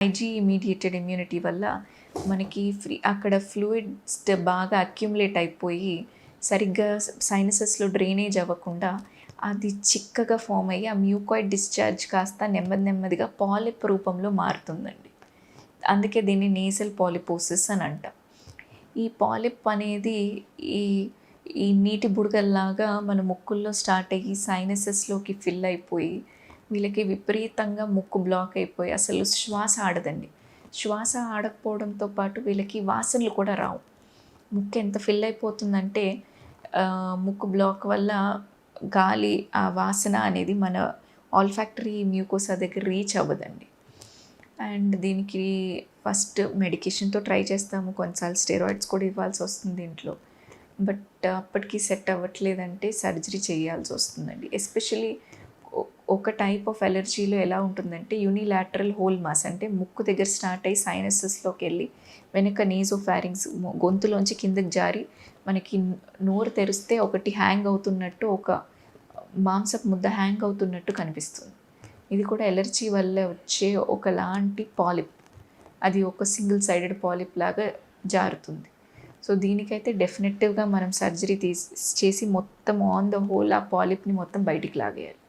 IG ఇమీడియేటెడ్ immunity వల్ల మనకి free అక్కడ ఫ్లూయిడ్స్ బాగా అక్యుములేట్ అయిపోయి సరిగ్గా సైనసెస్లో డ్రైనేజ్ అవ్వకుండా అది చిక్కగా ఫామ్ అయ్యి ఆ మ్యూకాయిడ్ డిశ్చార్జ్ కాస్త నెమ్మది నెమ్మదిగా పాలిప్ రూపంలో మారుతుందండి. అందుకే దీన్ని నేసల్ పాలిపోసిస్ అని అంటాం. ఈ పాలిప్ అనేది ఈ ఈ నీటి బుడగల్లాగా మన ముక్కుల్లో స్టార్ట్ అయ్యి సైనసెస్లోకి ఫిల్ అయిపోయి వీళ్ళకి విపరీతంగా ముక్కు బ్లాక్ అయిపోయి అసలు శ్వాస ఆడదండి. శ్వాస ఆడకపోవడంతో పాటు వీళ్ళకి వాసనలు కూడా రావు. ముక్కు ఎంత ఫిల్ అయిపోతుందంటే ముక్కు బ్లాక్ వల్ల గాలి ఆ వాసన అనేది మన ఆల్ఫాక్టరీ మ్యూకోసా దగ్గర రీచ్ అవ్వదండి. అండ్ దీనికి ఫస్ట్ మెడికేషన్తో ట్రై చేస్తాము. కొన్నిసార్లు స్టెరాయిడ్స్ కూడా ఇవ్వాల్సి వస్తుంది దీంట్లో. బట్ అప్పటికి సెట్ అవ్వట్లేదంటే సర్జరీ చేయాల్సి వస్తుందండి. ఎస్పెషలీ ఒక టైప్ ఆఫ్ ఎలర్జీలో ఎలా ఉంటుందంటే యూనిలాటరల్ హోల్ మాస్ అంటే ముక్కు దగ్గర స్టార్ట్ అయ్యి సైనసెస్లోకి వెళ్ళి వెనక నేజో ఫ్యారింగ్స్ గొంతులోంచి కిందకి జారి మనకి నోరు తెరిస్తే ఒకటి హ్యాంగ్ అవుతున్నట్టు ఒక మాంసపు ముద్ద హ్యాంగ్ అవుతున్నట్టు కనిపిస్తుంది. ఇది కూడా ఎలర్జీ వల్ల వచ్చే ఒకలాంటి పాలిప్ అది ఒక సింగిల్ సైడెడ్ పాలిప్ లాగా జారుతుంది. సో దీనికైతే డెఫినెటివ్గా మనం సర్జరీ తీసి చేసి మొత్తం ఆన్ ద హోల్ ఆ పాలిప్ని మొత్తం బయటికి లాగేయాలి.